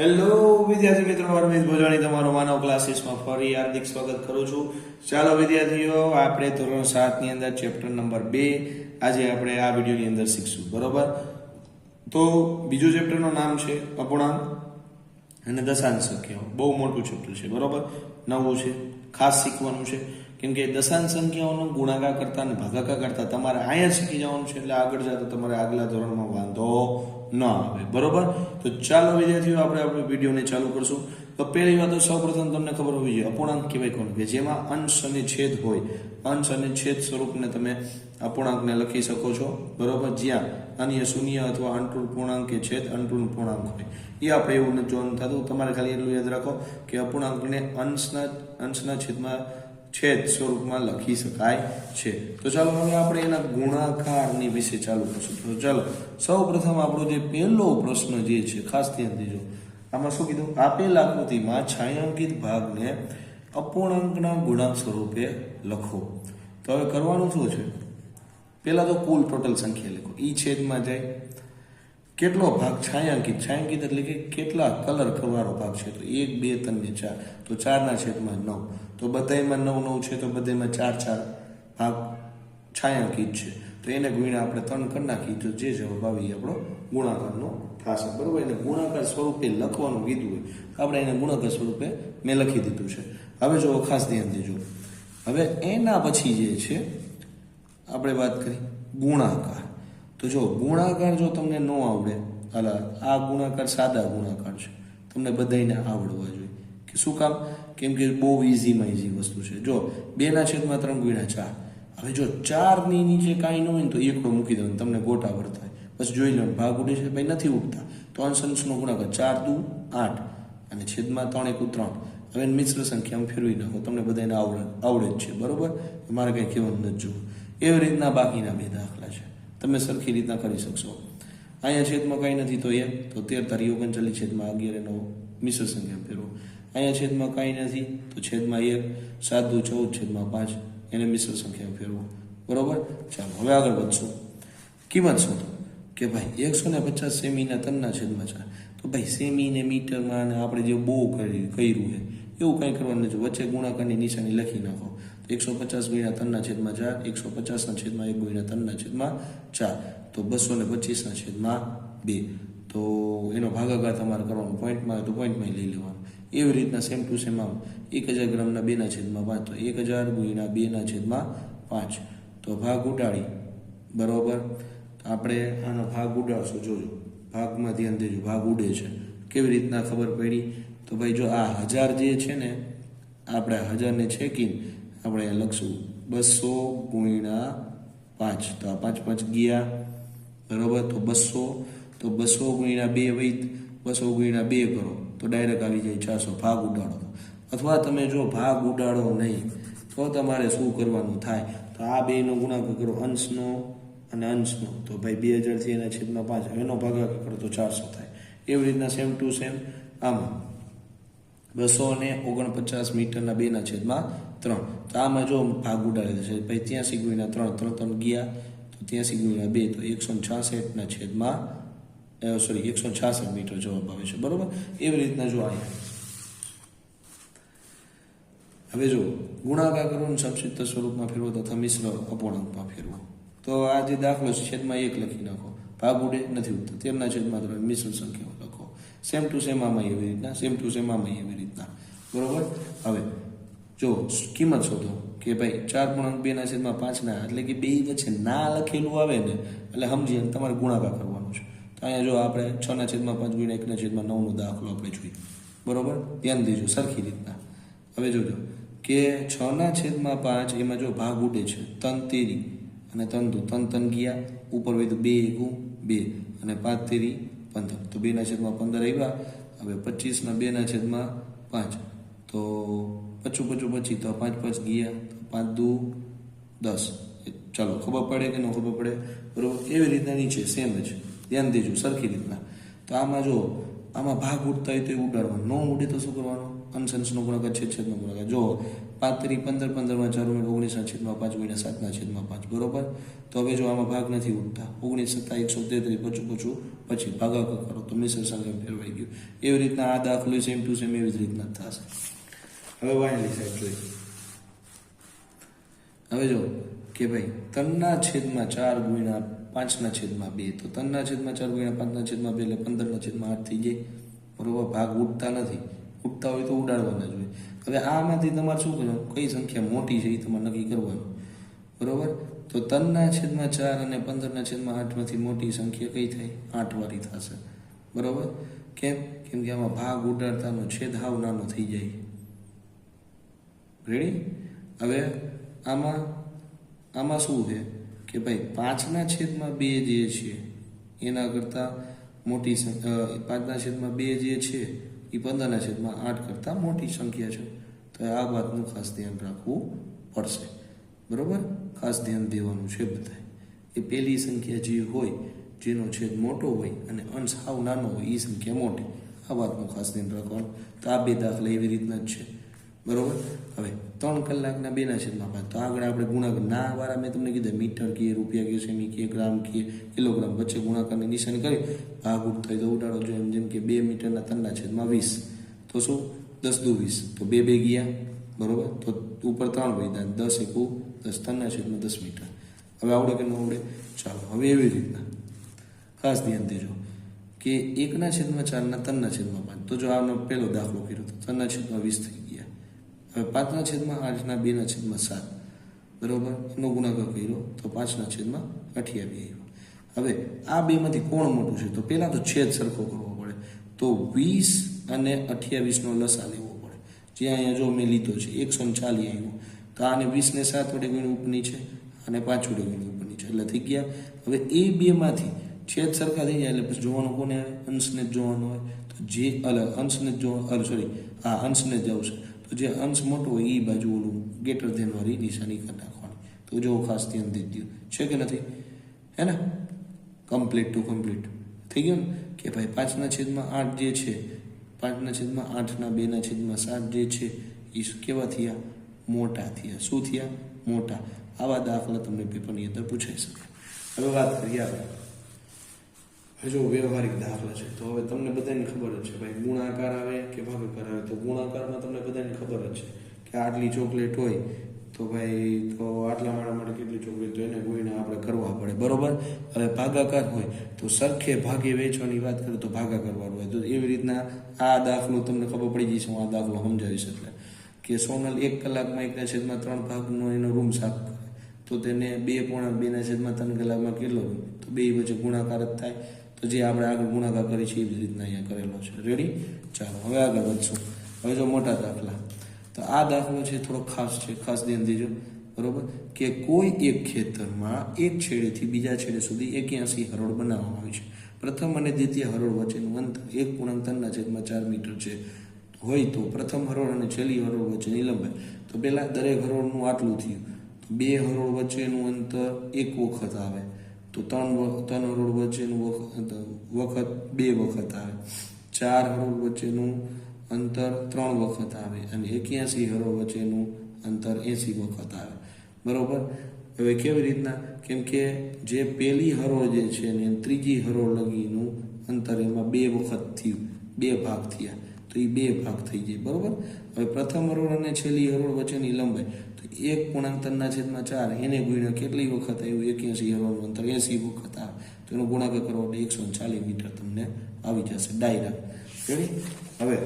Hello વિદ્યાર્થી મિત્રો, અરવિંદ ભોજાણી તમારો માનવ ક્લાસીસમાં ફરી હાર્દિક સ્વાગત કરું છું. ચાલો વિદ્યાર્થીઓ, આપણે ધોરણ સાતની અંદર ચેપ્ટર નંબર બે આજે આપણે આ વિડીયોની અંદર શીખશું, બરોબર? તો બીજું ચેપ્ટરનું નામ છે અપૂર્ણાંક અને દશાંશ સંખ્યાઓ. બહુ મોટું ચેપ્ટર છે, બરોબર? નવું છે, ખાસ શીખવાનું છે. કેમ કે દશાંશ સંખ્યાઓનો ગુણાકાર કરતા અને ભાગાકાર કરતા તમારે અહીંયા શીખી જવાનું છે, એટલે આગળ જતા તમારે આગલા ધોરણમાં વાંધો ન આવે. બરોબર? તો ચાલો વિદ્યાર્થીઓ, આપણે આપણે વિડીયોને ચાલુ કરશું. તો પહેલી વાત તો સૌપ્રથમ તમને ખબર હોવી જોઈએ, અપૂર્ણાંક કહેવાય કોણ? કે જેમાં અંશ અને છેદ હોય. અંશ અને છેદ સ્વરૂપને તમે અપૂર્ણાંકને લખી શકો છો. બરોબર? જ્યાં અન્ય શૂન્ય અથવા અંટૂળ પૂર્ણાંક કે છેદ અંટૂળ પૂર્ણાંક હોય. એ આપણે એવું જોવાનું થતું. તમારે ખાલી એટલું યાદ રાખો કે અપૂર્ણાંકને અંશના અંશના છેદમાં છેદ સ્વરૂપમાં લખી શકાય છે. તો ચાલો હવે આપણે એના ગુણાકારની વિશે ચાલુ કરશું. તો ચાલો સૌ પ્રથમ આપણો જે પહેલો પ્રશ્ન જે છે, ખાસ ધ્યાન દેજો. આમાં શું કીધું? આપેલ આકૃતિમાં છાયાંકિત ભાગને અપૂર્ણાંકના ગુણાંક સ્વરૂપે લખો. તો હવે કરવાનું શું છે? પહેલાં તો કુલ ટોટલ સંખ્યા લખો. ઈ છેદમાં જાય. કેટલો ભાગ છાંયાંકિત? છાંયાંકિત એટલે કે કેટલા કલર કરવાનો ભાગ છે? તો એક, બે, ત્રણ ને ચાર. તો ચારના છેદમાં નવ. તો બધામાં નવ નવ છે, તો બધામાં ચાર ચાર ભાગ છાંયાંકિત છે. તો એને ગુણ્યા આપણે ત્રણ કરી નાખી તો જે જવાબ આવી આપણો ગુણાકારનો થશે. બરાબર? એને ગુણાકાર સ્વરૂપે લખવાનું કીધું હોય. આપણે એને ગુણાકાર સ્વરૂપે મેં લખી દીધું છે. હવે જો ખાસ ધ્યાન દેજો. હવે એના પછી જે છે, આપણે વાત કરી ગુણાકાર. તો જો ગુણાકાર જો તમને ન આવડે હાલા આ ગુણાકાર સાદા ગુણાકાર છે. તમને બધાને આવડવા જોઈએ. કે શું કામ? કેમ કે બહુ ઇઝીમાં ઇઝી વસ્તુ છે. જો, બેના છેદમાં ત્રણ ગુણ્યા ચાર. હવે જો ચારની નીચે કાંઈ ન હોય ને તો એકડો મૂકી દો તમને ગોટા વર્તાય. બસ જોઈ લો ભાગ ઉડે છે ભાઈ નથી ઉગતા તો અંશ અંશનો ગુણાકાર ચાર, દુ, આઠ. અને છેદમાં ત્રણ એકુ ત્રણ. હવે મિશ્ર સંખ્યામાં ફેરવી નાખો. તમને બધાને આવડે આવડે જ છે. બરાબર? મારે કંઈ કહેવાનું નથી જોવું. એવી રીતના બાકીના બે દાખલા છે. તમે સરખી રીતના કરી શકશો. અહીંયા છેદમાં કાંઈ નથી તો એક તો તેર તારી ઓગણચાલીસ છેદમાં અગિયાર એનો મિશ્ર સંખ્યા ફેરવો. અહીંયા છેદમાં કાંઈ નથી તો છેદમાં એક, સાત દુ ચૌદ છેદમાં પાંચ એને મિશ્ર સંખ્યા ફેરવો. બરોબર? ચાલો, હવે આગળ વધશું. કિંમત શું? કે ભાઈ, એકસો ને પચાસ સેમીના તનના છેદમાં ચાર. તો ભાઈ સેમી ને મીટરમાં આપણે જે બહુ કર્યું કર્યું છે, એવું કંઈ કરવાનું નથી. વચ્ચે ગુણાકારની નિશાની લખી નાખો. એકસો પચાસ ગુણ્યા ત્રણના છેદમાં ચાર, એકસો પચાસના છેદમાં એક ગુણ્યા ત્રણના છેદમાં ચાર. તો બસો ને પચીસના છેદમાં બે. તો એનો ભાગાકાર તમારે કરવાનો પોઈન્ટમાં તો પોઈન્ટમાં લઈ લેવાનો. એવી રીતના સેમ ટુ સેમ આમ. એક હજાર ગ્રામના બેના છેદમાં પાંચ. તો એક હજાર ગુણ્યા બેના છેદમાં પાંચ. તો ભાગ ઉડાડી. બરાબર? આપણે આનો ભાગ ઉડાડશું. જોજો. ભાગમાં ધ્યાન દેજો. ભાગ ઉડે છે. કેવી રીતના ખબર પડી? તો ભાઈ જો આ હજાર જે છે ને, આપણે હજારને છેકીને આપણે લખશું. બસો ગુણ્યા પાંચ. તો આ પાંચ પાંચ ગયા. બરોબર? તો બસો. તો બસો ગુણ્યા બે વૈત બસો ગુણ્યા બે કરો. તો ડાયરેક્ટ આવી જાય ચારસો ભાગ ઉડાડો. અથવા તમે જો ભાગ ઉડાડો નહીં, તો તમારે શું કરવાનું થાય? તો આ બેનો ગુણાકાર કરો અંશનો અને અંશનો. તો ભાઈ બે હજારથી એના છેદમાં પાંચ. એનો ભાગાકાર કરો તો ચારસો થાય. એવી રીતના સેમ ટુ સેમ આમાં બસો ને ઓગણપચાસ મીટરના બેના છેદમાં ત્રણ. તો આમાં જો ભાગ ઉડાડે છે, ભાઈ ત્યાંસી ગુણ્યા ત્રણ ત્રણ ત્રણ ગયા, તો ત્યાંસી ગુણ્યા બે, તો એકસો છાસઠના છેદમાં સોરી એકસો છાસઠ મીટર જવાબ આવે છે. બરોબર? એવી રીતના જો અહીંયા. હવે જો, ગુણાકાર કરો સંક્ષિપ્ત સ્વરૂપમાં ફેરવો તથા મિશ્ર અપૂર્ણાંકમાં ફેરવો. તો આ જે દાખલો છે, છેદમાં એક લખી નાખો. ભાગ ઉડે નથી ઉડતો તેમના છેદમાં તમે મિશ્ર સંખ્યાઓ લખો. સેમ ટુ સેમ આમાં એવી રીતના સેમ ટુ સેમ આમાં એવી રીતના. બરોબર? હવે જો કિંમત શોધો કે ભાઈ ચાર પૂર્ણાંક બેના છેદમાં પાંચના એટલે કે બે વચ્ચે ના લખેલું આવે ને, એટલે સમજીએ તમારે ગુણાકાર કરવાનું છે. તો અહીંયા જો આપણે છ ના છેદમાં પાંચ ગુણ્યા એકના છેદમાં નવનો દાખલો આપણે જોઈએ. બરોબર? ધ્યાન દેજો, સરખી રીતના. હવે જોજો કે છ ના છેદમાં પાંચ એમાં જો ભાગ ઉડે છે, તન તેરી અને તન દુ તન તન ગયા, ઉપર વધ્યું બે એકું બે અને પાંચ તેરી પંદર. તો બેના છેદમાં પંદર આવ્યા. હવે પચીસના બેના છેદમાં પાંચ. તો પચું પચું પછી તો પાંચ પાંચ ગયા, પાંચ દુ, દસ. ચાલો, ખબર પડે કે ન ખબર પડે? બરોબર? એવી રીતના નીચે સેમ જ. ધ્યાન દેજો, સરખી રીતના. તો આમાં જો, આમાં ભાગ ઉડતા હોય તો એ ઉડાડવાનો. ન ઉડે તો શું કરવાનું? અંશનો ગુણાકાર છેદ છેદનો ગુણાકાર. જો, પાંચ તરી પંદર પંદરમાં ચાર ઉમેર ઓગણીસના છેદમાં પાંચ, ગુણ્યા સાતના છેદમાં પાંચ. બરોબર? તો હવે જો આમાં ભાગ નથી ઉઠતા ઓગણીસ, સત્તા, એકસો તેત્રીસ પચું પચું પછી ભાગાકાર કરો. તો મિશ્ર સંખ્યા ફેરવાઈ ગયું. એવી રીતના આ દાખલો સેમ ટુ સેમ એવી જ રીતના થશે. હવે વાયલી સાઈડ જોઈએ હવે જો કે ભાઈ, ત્રણના છેદમાં ચાર ગુણ્યા પાંચના છેદમાં બે. તો ત્રણના છેદમાં ચાર ગુણ્યા પાંચના છેદમાં બે એટલે પંદરના છેદમાં આઠ થઈ જાય. બરોબર? ભાગ ઉઠતા નથી. ઉઠતા હોય તો ઉડાડવાના જોઈએ હવે આમાંથી તમારે શું કરવાનું? કઈ સંખ્યા મોટી છે એ તમારે નક્કી કરવાનું. બરોબર? તો ત્રણના છેદમાં ચાર અને પંદરના છેદમાં આઠમાંથી મોટી સંખ્યા કઈ થાય? આઠ વાળી થશે. બરોબર? કેમ? કેમ કે આમાં ભાગ ઉડાડતાનો છેદ હાવ નાનો થઈ જાય. રેડી? હવે આમાં આમાં શું છે? કે ભાઈ પાંચના છેદમાં બે જે છે, એના કરતાં મોટી સંખ્યા પાંચના છેદમાં બે જે છે, એ પંદરના છેદમાં આઠ કરતાં મોટી સંખ્યા છે. તો આ વાતનું ખાસ ધ્યાન રાખવું પડશે. બરોબર? ખાસ ધ્યાન દેવાનું છે બધાએ એ પહેલી સંખ્યા જે હોય, જેનો છેદ મોટો હોય અને અંશ સાવ નાનો હોય એ સંખ્યા મોટી. આ વાતનું ખાસ ધ્યાન રાખવાનું. તો આ બે દાખલા એવી રીતના જ છે. બરોબર? હવે ત્રણ કલાકના બેના છેદમાં પાંચ તો આગળ આપણે ગુણાકાર ના વાળા મેં તમને કીધું, મીટર કીએ રૂપિયા કીએ સેમી કીએ ગ્રામ કીએ કિલોગ્રામ વચ્ચે ગુણાકારની નિશાની કરી. ભાગ ઉઠતો તો ઉડાડો, જો એમ જેમ કે બે મીટરના ત્રણના છેદમાં વીસ. તો શું? દસ દુ વીસ. તો બે બે ગયા બરોબર? તો ઉપર ત્રણ વૈદા દસ એકુ, દસ ત્રણના છેદમાં દસ મીટર. હવે આવડે કે ન આવડે? ચાલો, હવે એવી રીતના. ખાસ ધ્યાન દેજો કે એકના છેદમાં ચારના ત્રણના છેદમાં પાંચ તો જો આનો પહેલો દાખલો કર્યો તો ત્રણના છેદમાં વીસ થઈ ગયા. હવે પાંચના છેદમાં આઠના બેના છેદમાં સાત. બરાબર? એનો ગુણાકાર કર્યો તો પાંચના છેદમાં અઠ્યાવીસ આવ્યો. હવે આ બેમાંથી કોણ મોટું છે? તો પહેલાં તો છેદ સરખો કરવો પડે. તો વીસ અને અઠ્યાવીસનો લસા લેવો પડે. જે અહીંયા જો મેં લીધો છે, એકસો ને ચાલી આવ્યો. તો આને વીસને સાત વડે ગુણી ઉપરની છે અને પાંચ વડે ગુણી ઉપરની છે. એટલે થઈ ગયા. હવે એ બેમાંથી છેદ સરખા થઈ જાય એટલે પછી જોવાનું કોને અંશને જ જોવાનું હોય. તો જે અલગ અંશને જ જોવા સોરી હા, અંશને જ આવશે. તો જે અંશ મોટો હોય એ બાજુ ઓલું ગેટર ધેન વાળી નિશાની કરી નાખવાની. તો જો ખાસ ધ્યાન દે દઉં છે કે નથી? હે ને? કમ્પ્લીટ ટુ કમ્પ્લીટ થઈ ગયું ને? કે ભાઈ પાંચના છેદમાં આઠ જે છે, પાંચના છેદમાં આઠના, બેના છેદમાં સાત જે છે એ શું કેવા થયા? મોટા થયા. શું થયા? મોટા. આવા દાખલા તમને પેપરની અંદર પૂછાઈ શકે. હવે વાત કરીએ આપણે. હજુ વ્યવહારિક દાખલા છે, તો હવે તમને બધાને ખબર જ છે, ભાઈ ગુણાકાર આવે કે ભાગાકાર આવે, તો ગુણાકારમાં તમને બધાને ખબર જ છે કે આટલી ચોકલેટ હોય તો ભાઈ તો આટલા માળા માટે કેટલી ચોકલેટ તો એને કોઈને આપણે કરવા પડે, બરોબર? હવે ભાગાકાર હોય તો સરખે ભાગે વેચવાની વાત કરું તો ભાગાકાર વાળું હોય. તો એવી રીતના આ દાખલો તમને ખબર પડી જશે, હું આ દાખલો સમજાવીશ એટલે. કે સોનલ એક કલાકમાં એકના છેદમાં ત્રણ ભાગનો એનો રૂમ સાફ કરે. તો તેને બે પોણા બેના છેદમાં ત્રણ કલાકમાં કેટલો તો બે વચ્ચે ગુણાકાર જ થાય. જે આપણે આગળ ગુણાકાર કરી છે જ રીતના અહીંયા કરેલો છે. રેડી ચાલો, હવે આગળ વધશું. હવે જો મોટા દાખલા. તો આ દાખલો છે થોડો ખાસ છે, ખાસ ધ્યાન દેજો. બરોબર? કે કોઈ એક ખેતરમાં એક છેડેથી બીજા છેડે સુધી એક્યાસી હરોળ બનાવવામાં આવી છે. પ્રથમ અને દ્વિતીય હરોળ વચ્ચેનું અંતર એક પૂર્ણાંક ત્રણના છેદમાં ચાર મીટર છે. હોય તો પ્રથમ હરોળ અને છેલ્લી હરોળ વચ્ચેની લંબાઈ. તો પહેલાં દરેક હરોળનું આટલું થયું. તો બે હરોળ વચ્ચેનું અંતર એક વખત આવે. તો ત્રણ ત્રણ હરોળ વચ્ચેનું વખત બે વખત આવે. ચાર હરોળ વચ્ચેનું અંતર ત્રણ વખત આવે અને એક્યાસી હરોળ વચ્ચેનું અંતર એંસી વખત આવે. બરોબર? હવે કેવી રીતના? કેમ કે જે પહેલી હરોળ જે છે ને ત્રીજી હરોળ લગીનું અંતર એમાં બે વખત થયું, બે ભાગ થયા. તો એ બે ભાગ થઈ જાય, બરાબર? હવે પ્રથમ હરોળ અને છેલ્લી હરોળ વચ્ચેની લંબાઈ. તો એક પૂર્ણાંકના છેદમાં ચાર, એને ગુણ્યા કેટલી વખત આવ્યું? એક્યાસી હરોળનું અંતર એસી વખત આવે તો એનો ગુણાકાર કરો, એટલે એકસો ચાલીસ મીટર તમને આવી જશે ડાયરેક્ટ. હવે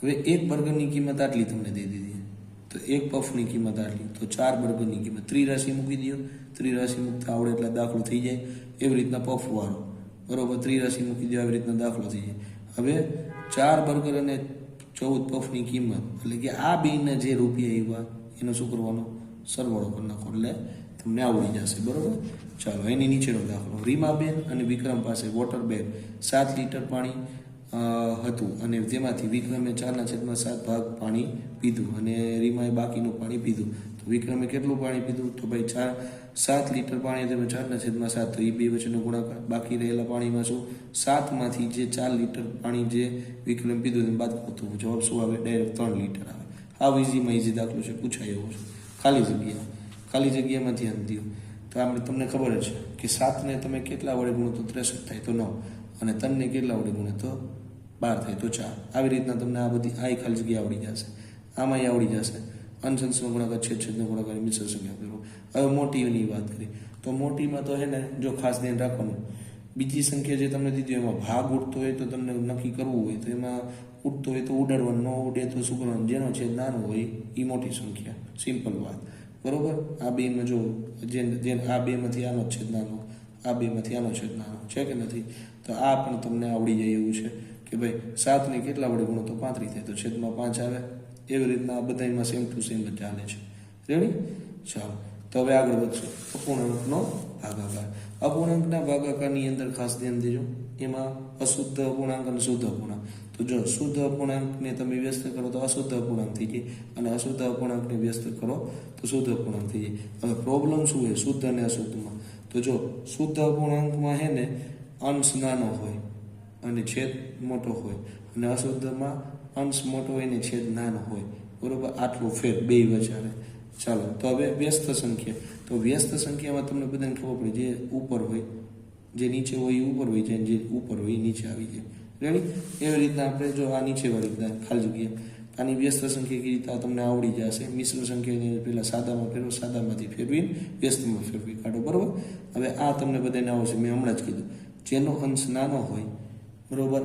હવે એક બર્ગરની કિંમત આટલી તમને દઈ દીધી. તો એક પફની કિંમત આટલી. તો ચાર બર્ગરની કિંમત. ત્રિરાશી મૂકી દો ત્રિરાશી મૂકતા આવડે એટલા દાખલો થઈ જાય. એવી રીતના પફ વાળો. બરોબર ત્રિરાશી મૂકી દેવા આવી રીતના દાખલો થઈ જાય. હવે ચાર બર્ગર અને ચૌદ પફની કિંમત, એટલે કે આ બેના જે રૂપિયા આવ્યા એનો શું કરવાનો? સરવાળો કરી નાખો, એટલે તમને આવડી જશે, બરોબર? ચાલો, એની નીચેનો દાખલો. રીમાબેન અને વિક્રમ પાસે વોટર બેગ સાત લીટર પાણી હતું. અને તેમાંથી વિક્રમે ચારના છેદમાં સાત ભાગ પાણી પીધું અને રીમાએ બાકીનું પાણી પીધું. તો વિક્રમે કેટલું પાણી પીધું? તો ભાઈ ચાર, સાત લીટર પાણી તેમાં ચારના છેદમાં સાત. તો એ બે વચ્ચેનો ગુણાકાર. બાકી રહેલા પાણીમાં શું? સાતમાંથી જે ચાર લીટર પાણી જે વિક્રમ પીધું એને બાદ કરતું જવાબ શું આવે? ડાયરેક્ટ ત્રણ લીટર આવે. આ ઇઝીમાં ઇઝી દાખલો છે. પૂછાય એવો છે. ખાલી જગ્યા. ખાલી જગ્યામાં ધ્યાન દો તો આપણે તમને ખબર જ છે કે સાતને તમે કેટલા વડે ગુણો તો ત્રેસઠ થાય તો નવ. અને તમને કેટલા વડે ગુણે તો બાર થાય તો ચાર આવી રીતના તમને આ બધી આ ખાલી જગ્યા આવડી જશે. આમાં આવડી જશે. અનસંસનો ગુણાકાર છેદ છેદનો ગુણાકાર મિશ્ર સંખ્યા કરો. હવે મોટીની વાત કરી. તો મોટીમાં તો હે ને, જો ખાસ ધ્યાન રાખવાનું, બીજી સંખ્યા જે તમને દીધી એમાં ભાગ ઉડતો હોય તો તમને નક્કી કરવું હોય, તો એમાં ઉડતો હોય તો ઉડાડવાનું, ન ઉડે તો શું કરવાનું, જેનો છેદ નાનો હોય એ મોટી સંખ્યા. સિમ્પલ વાત. બરોબર? આ બેમાં જો જે જે આ બેમાંથી આનો છેદ નાનો, આ બેમાંથી આનો છેદ નાનો, છે કે નથી? તો આ પણ તમને આવડી જાય એવું છે. કે ભાઈ સાતને કેટલા વડે ગુણો તો પાંત્રીસ થાય, તો છેદમાં પાંચ આવે. એવી રીતના આ બધામાં સેમ ટુ સેમ જ ચાલે છે. રેડી ચાલો. તો હવે આગળ વધશું. અપૂર્ણાંકનો ભાગાકાર. અપૂર્ણાંકના ભાગાકારની અંદર ખાસ ધ્યાન દેજો. એમાં અશુદ્ધ અપૂર્ણાંક અને શુદ્ધ અપૂર્ણાંક. તો જો શુદ્ધ અપૂર્ણાંકને તમે વ્યસ્ત કરો તો અશુદ્ધ અપૂર્ણાંક થઈ જાય. અને અશુદ્ધ અપૂર્ણાંકને વ્યસ્ત કરો તો શુદ્ધ અપૂર્ણાંક થઈ જાય. હવે પ્રોબ્લેમ શું હોય શુદ્ધ અને અશુદ્ધમાં. તો જો શુદ્ધ અપૂર્ણાંકમાં હે ને અંશ નાનો હોય અને છેદ મોટો હોય. અને અશુદ્ધમાં અંશ મોટો હોય ને છેદ નાનો હોય. બરોબર? આટલો ફેર, બે વચારે ચાલો, તો હવે વ્યસ્ત સંખ્યા. તો વ્યસ્ત સંખ્યામાં તમને બધાને ખબર પડે જે ઉપર હોય, જે નીચે હોય એ ઉપર હોય જાય જે ઉપર હોય એ નીચે આવી જાય. રેડી એવી રીતના આપણે જો આ નીચે વાળી રીતના ખાલી જગ્યા. આની વ્યસ્ત સંખ્યા કેવી રીતે તમને આવડી જશે? મિશ્ર સંખ્યાને પહેલાં સાદામાં ફેરવો, સાદામાંથી ફેરવીને વ્યસ્તમાં ફેરવી કાઢો. બરોબર? હવે આ તમને બધાને આવશે મેં હમણાં જ કીધું. જેનો અંશ નાનો હોય બરોબર?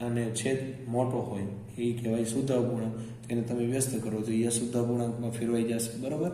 અને છેદ મોટો હોય, એ કહેવાય શુદ્ધ અપૂર્ણાંક. તેને તમે વ્યસ્ત કરો, તો એ શુદ્ધ અપૂર્ણાંકમાં ફેરવાઈ જશે, બરોબર?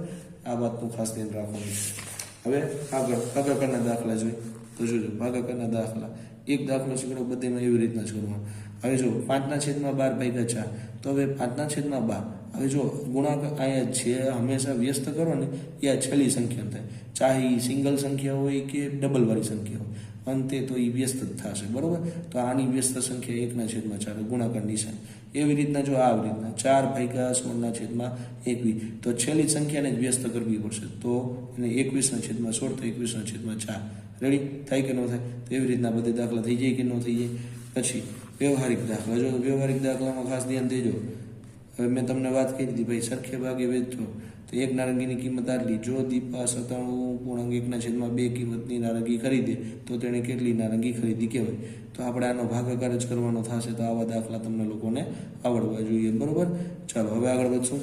આ વાતનું ખાસ ધ્યાન રાખવાનું છે. હવે આગળ, ભાગાકારના દાખલા જોઈએ. તો જોજો, ભાગાકારના દાખલા. એક દાખલો શીખડો બધેમાં એવી રીતના જ કરવાનો. હવે જો, પાંચના છેદમાં બાર ભાગ્યા ચાર. તો હવે પાંચના છેદમાં બાર. હવે જો, ગુણાકાર અહીંયા જે હંમેશા વ્યસ્ત કરો ને, એ આ છેલ્લી સંખ્યા થાય. ચાહે એ સિંગલ સંખ્યા હોય કે ડબલવાળી સંખ્યા હોય. અંતે તો એ વ્યસ્ત જ થશે, બરાબર? તો આની વ્યસ્ત સંખ્યા એકના છેદમાં ચાર, ગુણાકાર નિશાન. એવી રીતના જો આવી રીતના ચાર ભાગ્યા સોળના છેદમાં એકવીસ તો છેલ્લી સંખ્યાને જ વ્યસ્ત કરવી પડશે. તો એને એકવીસના છેદમાં સોળ, તો એકવીસના છેદમાં ચાર. રેડી થાય કે ન થાય? તો એવી રીતના બધે દાખલા થઈ જાય કે ન થઈ જાય? પછી, વ્યવહારિક દાખલા. જો વ્યવહારિક દાખલામાં ખાસ ધ્યાન દેજો. હવે મેં તમને વાત કરી દીધી ભાઈ સરખે ભાગે વેચજો તો એક નારંગીની કિંમત આટલી. જો દીપા સત્તાણું પૂર્ણાંક એકના છેદમાં બે કિંમતની નારંગી ખરીદે, તો તેણે કેટલી નારંગી ખરીદી કહેવાય? તો આપણે આનો ભાગાકાર જ કરવાનો થશે, તો આવા દાખલા તમને લોકોને આવડવા જોઈએ. બરોબર? ચાલો, હવે આગળ વધશું.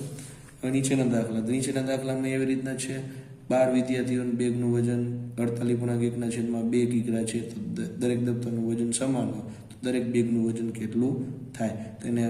હવે નીચેના દાખલા. નીચેના દાખલામાં એવી રીતના છે. બાર વિદ્યાર્થીઓનું બેગનું વજન, અડતાલીસ પૂર્ણાંક એકના છેદમાં બે કિગ્રા છે, તો દરેક દફતરનું વજન સમાન હોય. તો દરેક બેગનું વજન કેટલું થાય? તેને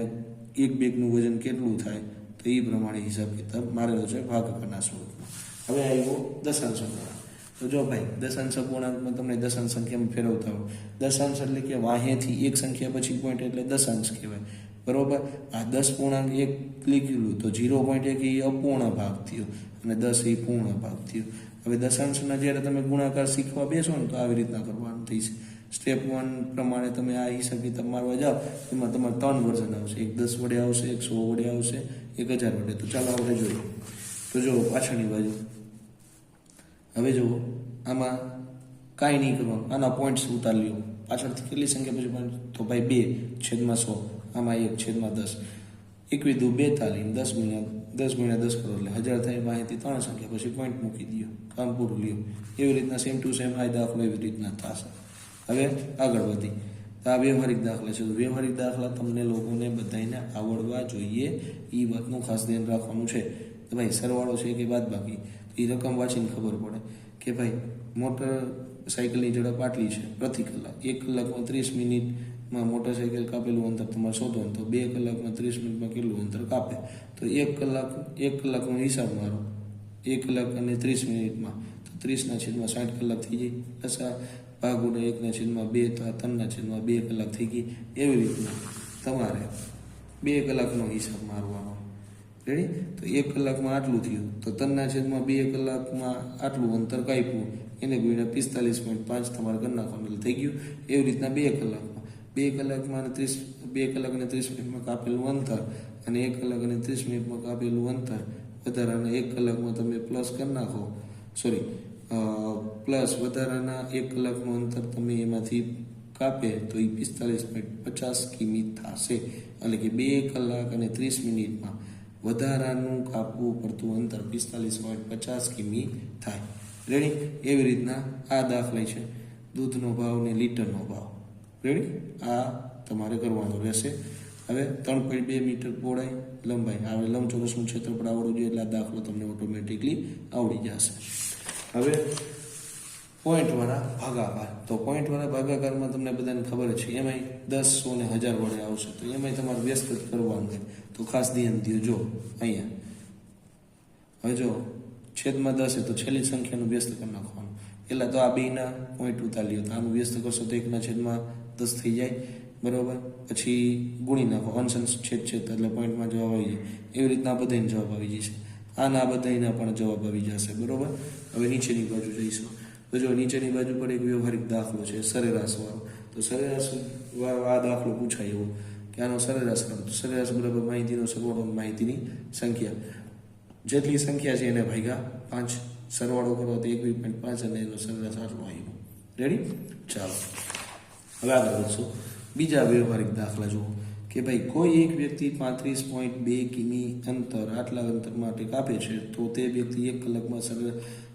એક બેગનું વજન કેટલું થાય? તો એ પ્રમાણે હિસાબ કિતાબ મારેલો છે ભાગકના સ્વરૂપમાં. હવે આવ્યો દશાંશ અપૂર્ણાંક તો જો ભાઈ, દશાંશ અપૂર્ણાંકમાં તમને દશાંશ સંખ્યામાં ફેરવતા હોય. દશાંશ એટલે કે વાહેથી એક સંખ્યા પછી પોઈન્ટ એટલે દશાંશ કહેવાય. બરોબર? આ દસ પૂર્ણાંક એક લીધેલું તો ઝીરો પોઈન્ટ એક એ અપૂર્ણ ભાગ થયો અને દસ એ પૂર્ણ ભાગ થયો. હવે દશાંશના જ્યારે તમે ગુણાકાર શીખવા બેસો ને તો આવી રીતના કરવાનું થશે સ્ટેપ વન પ્રમાણે તમે આ હિસાબ કિતાબ મારવા જાઓ, એમાં તમારે ત્રણ વર્ઝન આવશે. એક દસ વડે આવશે, એક સો વડે આવશે એક હજાર વડે તો ચાલો આપણે જોઈએ. તો જો પાછળની બાજુ. હવે જુઓ, આમાં કાંઈ નહીં કરવાનું. આના પોઈન્ટ્સ ઉતાર લ્યો. પાછળથી કેટલી સંખ્યા પછી પોઈન્ટ તો ભાઈ બે છેદમાં સો. આમાં એક છેદમાં દસ. એકવી દુ બેતાલીસ દસ ગુણ્યા દસ ગુણ્યા દસ કરો એટલે હજાર થાય, માહિતી ત્રણ સંખ્યા પછી પોઈન્ટ મૂકી દો કામ પૂરું લ્યો. એવી રીતના સેમ ટુ સેમ આ દાખલો એવી રીતના થશે. હવે આગળ વધી. તો આ વ્યવહારિક દાખલા છે. તો વ્યવહારિક દાખલા તમને લોકોને બધાને આવડવા જોઈએ. એ વાતનું ખાસ ધ્યાન રાખવાનું છે. તો ભાઈ, સરવાળો છે કે બાદ બાકી? એ રકમ વાંચીને ખબર પડે કે ભાઈ, મોટર સાયકલની ઝડપ આટલી છે, પ્રતિ કલાક. એક કલાકમાં ત્રીસ મિનિટમાં મોટરસાઇકલ કાપેલું અંતર તમારે શોધવાનું તો બે કલાકમાં ત્રીસ મિનિટમાં કેટલું અંતર કાપે? તો એક કલાક, એક કલાકનો હિસાબ મારો. એક કલાક અને ત્રીસ મિનિટમાં. તો ત્રીસના છેદમાં સાઠ કલાક થઈ જાય. ભાગોને એકના છેદમાં બે તો આ ત્રણના છેદમાં બે કલાક થઈ ગઈ. એવી રીતના તમારે બે કલાકનો હિસાબ મારવાનો. રેડી તો એક કલાકમાં આટલું થયું. તો ત્રણના છેદમાં બે કલાકમાં આટલું અંતર કાપ્યું. એને ગુણ્યા પિસ્તાલીસ પોઈન્ટ પાંચ તમારે કરી નાખવાનું થઈ ગયું. એવી રીતના બે કલાકમાં. બે કલાકમાં અને ત્રીસ, બે કલાક અને ત્રીસ મિનિટમાં કાપેલું અંતર અને એક કલાક અને ત્રીસ મિનિટમાં કાપેલું અંતર. વધારાના એક કલાકમાં તમે પ્લસ કરી નાખો. સોરી પ્લસ વધારાના એક કલાકનું અંતર તમે એમાંથી કાપે તો એ પિસ્તાલીસ પોઈન્ટ પચાસ કિમી થશે. એટલે કે બે કલાક અને ત્રીસ મિનિટમાં વધારાનું કાપવું પડતું અંતર પિસ્તાલીસ પોઈન્ટ પચાસ કિમી થાય. રેડી એવી રીતના આ દાખલા છે. દૂધનો ભાવ ને લીટરનો ભાવ. રેડી આ તમારે કરવાનો રહેશે. હવે ત્રણ પોઈન્ટ બે મીટર પહોળાઈ લંબાઈ. હવે લંબચોરસનું ક્ષેત્રફળ આવડવું જોઈએ એટલે આ દાખલો તમને ઓટોમેટિકલી આવડી જશે. હવે પોઈન્ટવાળા ભાગાકાર તો પોઈન્ટવાળા ભાગાકારમાં તમને બધાને ખબર છે, એમાંય દસ સો ને હજાર વડે આવશે. તો એમાંય તમારે વ્યસ્ત કરવાનું છે. તો ખાસ ધ્યાન દો જો, અહીંયા. હવે જો, છેદમાં દસ તો છેલ્લી સંખ્યાનું વ્યસ્ત કરી નાખવાનું. એટલે તો આ બેના પોઈન્ટ ઉતારી તો આનું વ્યસ્ત કરશો તો એકના છેદમાં દસ થઈ જાય. બરાબર? પછી ગુણી નાખો. અંશ છેદ છેદ. એટલે પોઈન્ટમાં જવાબ આવી જાય. એવી રીતના બધાને જવાબ આવી જશે. આના બધાના પણ જવાબ આવી જશે, બરોબર? હવે નીચેની બાજુ જઈશું. તો જો નીચેની બાજુ પર એક વ્યવહારિક દાખલો છે સરેરાશવાળો તો સરેરાશ આ દાખલો પૂછાય એવો કે આનો સરેરાશ કરો તો સરેરાશ બરાબર માહિતીનો સરવાળો માહિતીની સંખ્યા. જેટલી સંખ્યા છે એને ભાગ્યા પાંચ. સરવાળો કરો તો એક પોઈન્ટ પાંચ અને એનો સરેરાશ આટલો આવ્યો રેડી ચાલો. હવે આગળ વધશું. બીજા વ્યવહારિક દાખલા જુઓ. કે ભાઈ, કોઈ એક વ્યક્તિ પાંત્રીસ પોઈન્ટ બે કિમી અંતર, આટલા અંતર માટે કાપે છે, તો તે વ્યક્તિ એક કલાકમાં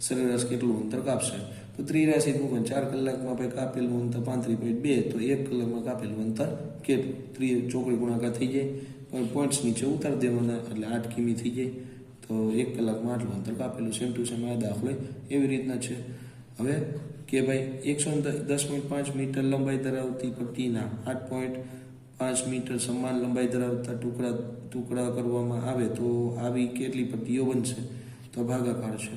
સરેરાશ કેટલું અંતર કાપશે? તો ત્રિરાશી મૂકન ચાર કલાકમાં ભાઈ કાપેલું અંતર પાંત્રીસ પોઈન્ટ બે, તો એક કલાકમાં કાપેલું અંતર કેટલું? ત્રી ચોકડી ગુણાકાર થઈ જાય પોઈન્ટ્સ નીચે ઉતારી દેવાના, એટલે આઠ કિમી થઈ જાય, તો એક કલાકમાં આટલું અંતર કાપેલું સેમ ટુ સેમ આ દાખલો એવી રીતના છે. હવે કે ભાઈ, એકસો દસ પોઈન્ટ પાંચ મીટર લંબાઈ ધરાવતી પટ્ટીના આઠ પોઈન્ટ પાંચ મીટર સમાન લંબાઈ ધરાવતા ટુકડા ટુકડા કરવામાં આવે તો આવી કેટલી પટ્ટીઓ બનશે? તો ભાગાકાર છે.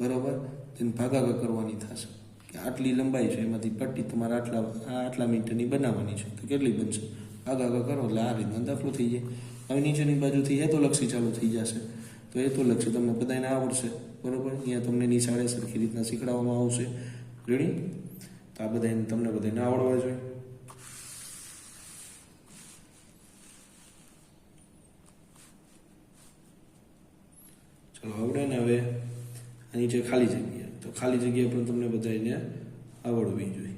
બરાબર? તેને ભાગાકાર કરવાની થશે. કે આટલી લંબાઈ છે, એમાંથી પટ્ટી તમારે આટલા આટલા મીટરની બનાવવાની છે. તો કેટલી બનશે? ભાગાકાર કરો, એટલે આ રીતના દાખલો થઈ જાય. હવે નીચેની બાજુથી હેતુલક્ષી ચાલુ થઈ જશે. તો હેતુલક્ષી તમને બધાને આવડશે. બરાબર? અહીંયા તમને નિશાળે સરખી રીતના શીખડાવવામાં આવશે. રેડી તો આ બધાને, તમને બધાને આવડવા જોઈએ. ચલો આવડે ને હવે આ નીચે ખાલી જગ્યા. તો ખાલી જગ્યા પણ તમને બધાને આવડવી જોઈએ.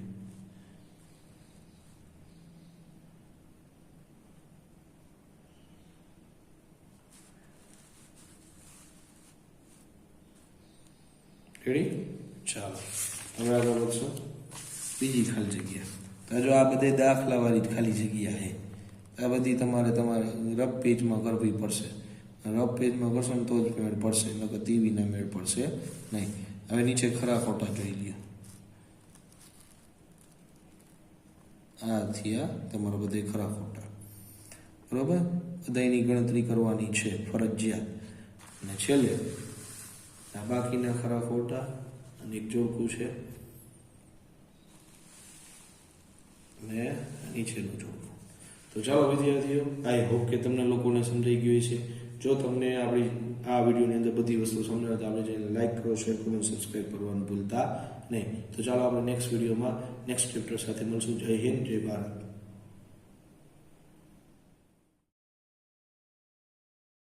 રેડી ચાલો. હવે આગળ બીજી ખાલી જગ્યા. તો જો આ બધે દાખલાવાળી ખાલી જગ્યા છે. આ બધી તમારે તમારે રફ પેજમાં કરવી પડશે. રફ પેજમાં કરશો ને તો જ મેળ પડશે નકર વિના મેળ પડશે નહીં. હવે નીચે ખરા ખોટા જોઈ લ્યો. આ થયા તમારા બધે ખરા ખોટા. બરોબર? બધાની ગણતરી કરવાની છે, ફરજિયાત. અને છેલ્લે, આ બાકીના ખરા ખોટા અને એક જોડકું છે. અને નીચેનું જોડકું. તો ચાલો વિદ્યાર્થીઓ આઈ હોપ કે તમને લોકોને સમજાઈ ગયું છે જો તમને આપણી આ વિડીયોની અંદર બધી વસ્તુ સમજાવે તો આપણે જઈને લાઈક કરો, શેર કરો સબસ્ક્રાઈબ કરવાનું ભૂલતા નહીં. તો ચાલો આપણે નેક્સ્ટ વિડીયોમાં નેક્સ્ટ ચેપ્ટર સાથે મળશું. જય હિન્દ, જય ભારત.